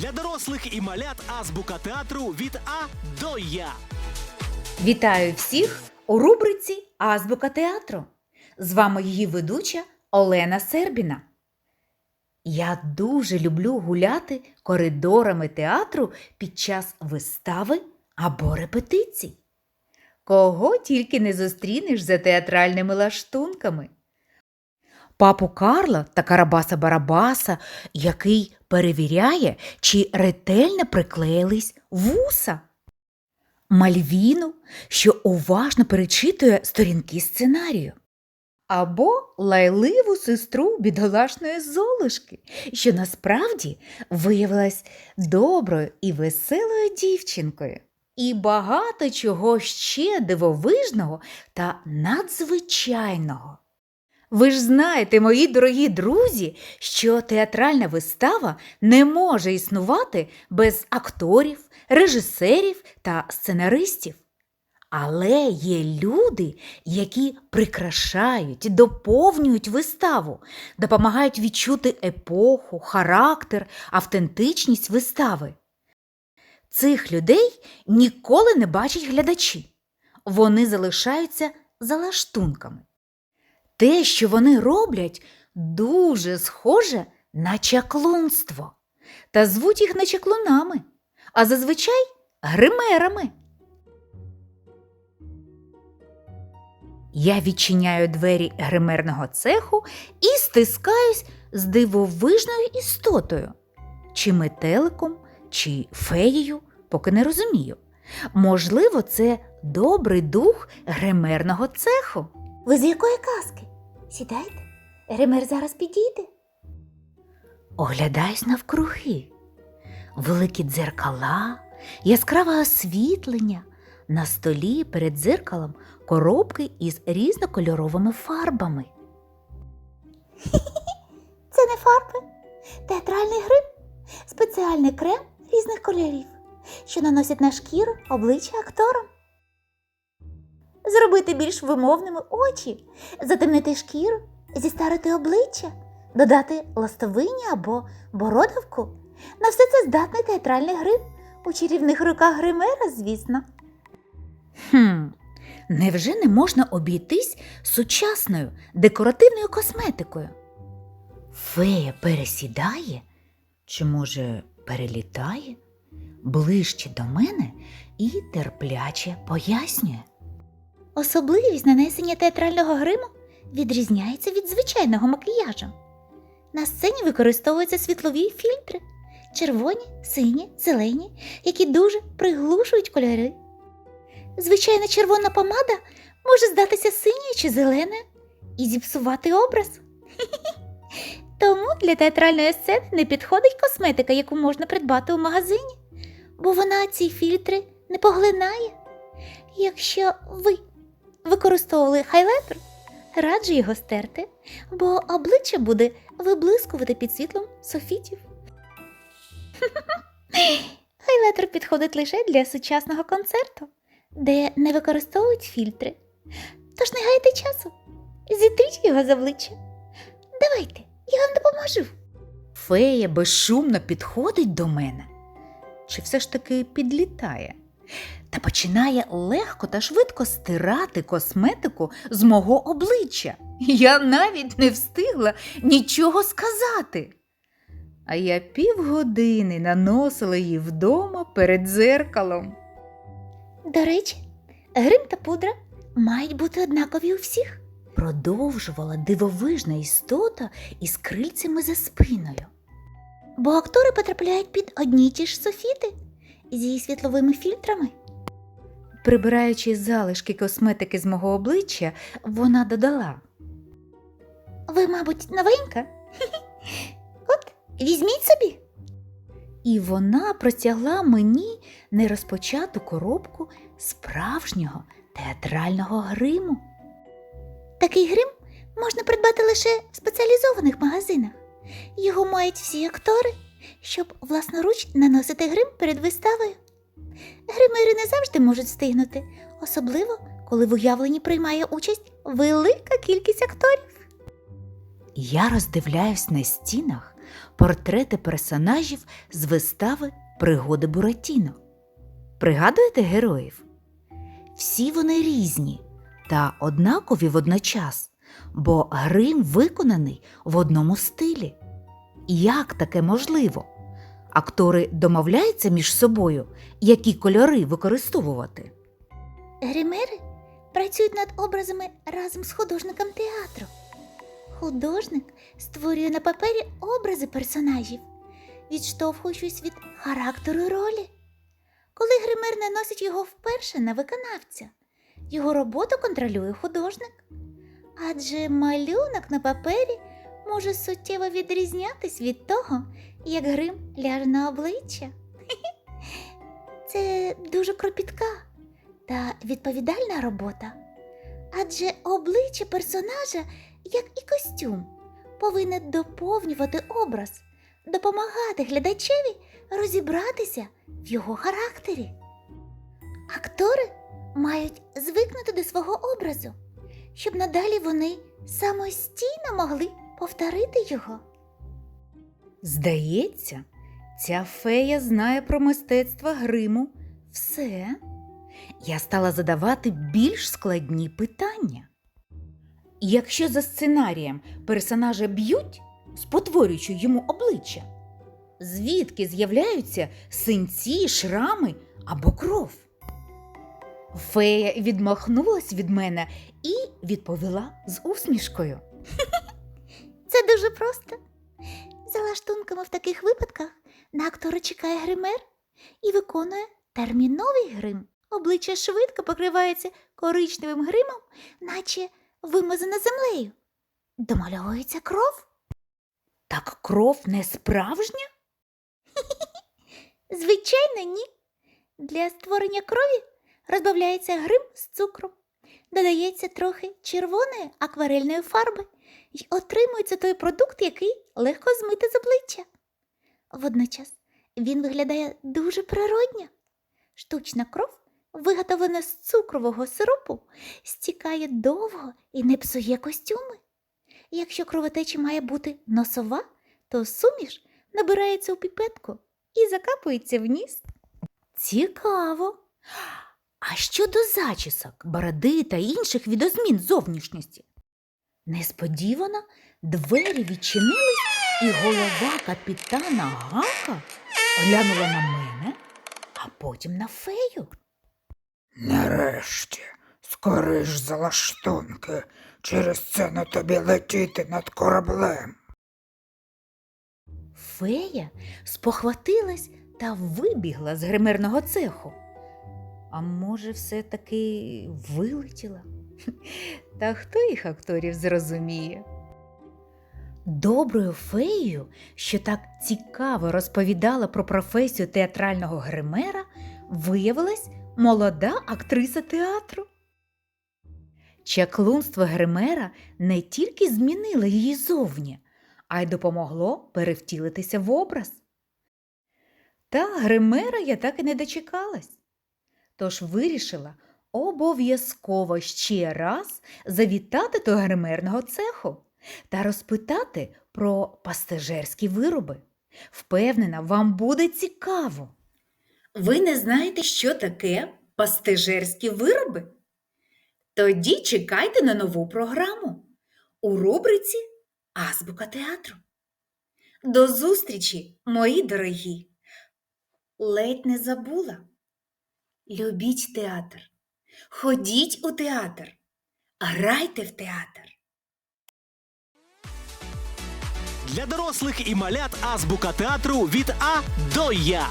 Для дорослих і малят азбука театру від А до Я. Вітаю всіх у рубриці Азбука театру. З вами її ведуча Олена Сербіна. Я дуже люблю гуляти коридорами театру під час вистави або репетицій. Кого тільки не зустрінеш за театральними лаштунками. Папу Карла та Карабаса Барабаса, який перевіряє, чи ретельно приклеїлись вуса. Мальвіну, що уважно перечитує сторінки сценарію. Або лайливу сестру бідолашної золушки, що насправді виявилась доброю і веселою дівчинкою. І багато чого ще дивовижного та надзвичайного. Ви ж знаєте, мої дорогі друзі, що театральна вистава не може існувати без акторів, режисерів та сценаристів. Але є люди, які прикрашають, доповнюють виставу, допомагають відчути епоху, характер, автентичність вистави. Цих людей ніколи не бачать глядачі. Вони залишаються за лаштунками. Те, що вони роблять, дуже схоже на чаклунство. Та звуть їх не чаклунами, а зазвичай гримерами. Я відчиняю двері гримерного цеху і стискаюсь з дивовижною істотою, чи метеликом, чи феєю, поки не розумію. Можливо, це добрий дух гримерного цеху. Ви з якої казки? Сідайте, Гример зараз підійде. Оглядаюсь навкруги. Великі дзеркала, яскраве освітлення. На столі перед дзеркалом коробки із різнокольоровими фарбами. Це не фарби, театральний грим, спеціальний крем різних кольорів, що наносять на шкіру обличчя акторам. Зробити більш вимовними очі, затемнити шкіру, зістарити обличчя, додати ластовині або бородавку. На все це здатний театральний грим у чарівних руках гримера, звісно. Хм, невже не можна обійтись сучасною декоративною косметикою? Фея пересідає, чи, може, перелітає ближче до мене і терпляче пояснює. Особливість нанесення театрального гриму відрізняється від звичайного макіяжу. На сцені використовуються світлові фільтри червоні, сині, зелені, які дуже приглушують кольори. Звичайна червона помада може здатися синьою чи зеленою і зіпсувати образ. Тому для театральної сцени не підходить косметика, яку можна придбати у магазині, бо вона ці фільтри не поглинає. Якщо ви використовували хайлайтер, раджу його стерти, бо обличчя буде виблискувати під світлом софітів. Хайлайтер підходить лише для сучасного концерту, де не використовують фільтри. Тож не гайте часу, зітріть його з обличчя. Давайте, я вам допоможу. Фея безшумно підходить до мене. Чи все ж таки підлітає? Та починає легко та швидко стирати косметику з мого обличчя. Я навіть не встигла нічого сказати. А я півгодини наносила її вдома перед дзеркалом. До речі, грим та пудра мають бути однакові у всіх. Продовжувала дивовижна істота із крильцями за спиною. Бо актори потрапляють під одні ті ж софіти зі світловими фільтрами. Прибираючи залишки косметики з мого обличчя, вона додала. Ви, мабуть, новенька? От, візьміть собі. І вона простягла мені нерозпочату коробку справжнього театрального гриму. Такий грим можна придбати лише в спеціалізованих магазинах. Його мають всі актори, щоб власноруч наносити грим перед виставою. Гримери не завжди можуть встигнути, особливо коли в уявленні приймає участь велика кількість акторів. Я роздивляюсь на стінах портрети персонажів з вистави Пригоди Буратіно. Пригадуєте героїв? Всі вони різні та однакові водночас, бо грим виконаний в одному стилі. Як таке можливо? Актори домовляються між собою, які кольори використовувати. Гримери працюють над образами разом з художником театру. Художник створює на папері образи персонажів, відштовхуючись від характеру ролі. Коли гример наносить його вперше на виконавця, його роботу контролює художник. Адже малюнок на папері може суттєво відрізнятись від того, як грим ляже на обличчя. Це дуже кропітка та відповідальна робота. Адже обличчя персонажа, як і костюм, повинне доповнювати образ, допомагати глядачеві розібратися в його характері. Актори мають звикнути до свого образу, щоб надалі вони самостійно могли повторити його. Здається, ця фея знає про мистецтво гриму все. Я стала задавати більш складні питання. Якщо за сценарієм персонажа б'ють, спотворюючи йому обличчя, звідки з'являються синці, шрами або кров? Фея відмахнулась від мене і відповіла з усмішкою. Це дуже просто. За лаштунками в таких випадках на актора чекає гример і виконує терміновий грим. Обличчя швидко покривається коричневим гримом, наче вимазане землею. Домальовується кров. Так кров не справжня? Звичайно, ні. Для створення крові розбавляється грим з цукром, додається трохи червоної акварельної фарби і отримується той продукт, який легко змити з обличчя. Водночас він виглядає дуже природньо. Штучна кров, виготовлена з цукрового сиропу, стікає довго і не псує костюми. Якщо кровотеча має бути носова, то суміш набирається у піпетку і закапується в ніс. Цікаво. А щодо зачісок, бороди та інших відозмін зовнішності? Несподівано двері відчинились, і голова капітана Гака глянула на мене, а потім на фею. Нарешті, скориш за лаштунки, через це на тобі летіти над кораблем. Фея спохватилась та вибігла з гримерного цеху. А може, все-таки вилетіла? Та хто їх акторів зрозуміє? Доброю феєю, що так цікаво розповідала про професію театрального гримера, виявилась молода актриса театру. Чаклунство гримера не тільки змінило її зовні, а й допомогло перевтілитися в образ. Та гримера я так і не дочекалась. Тож вирішила обов'язково ще раз завітати до гримерного цеху та розпитати про пастежерські вироби. Впевнена, вам буде цікаво. Ви не знаєте, що таке пастежерські вироби? Тоді чекайте на нову програму у рубриці Азбука театру. До зустрічі, мої дорогі! Ледь не забула. Любіть театр, ходіть у театр, грайте в театр. Для дорослих і малят азбука театру від А до Я.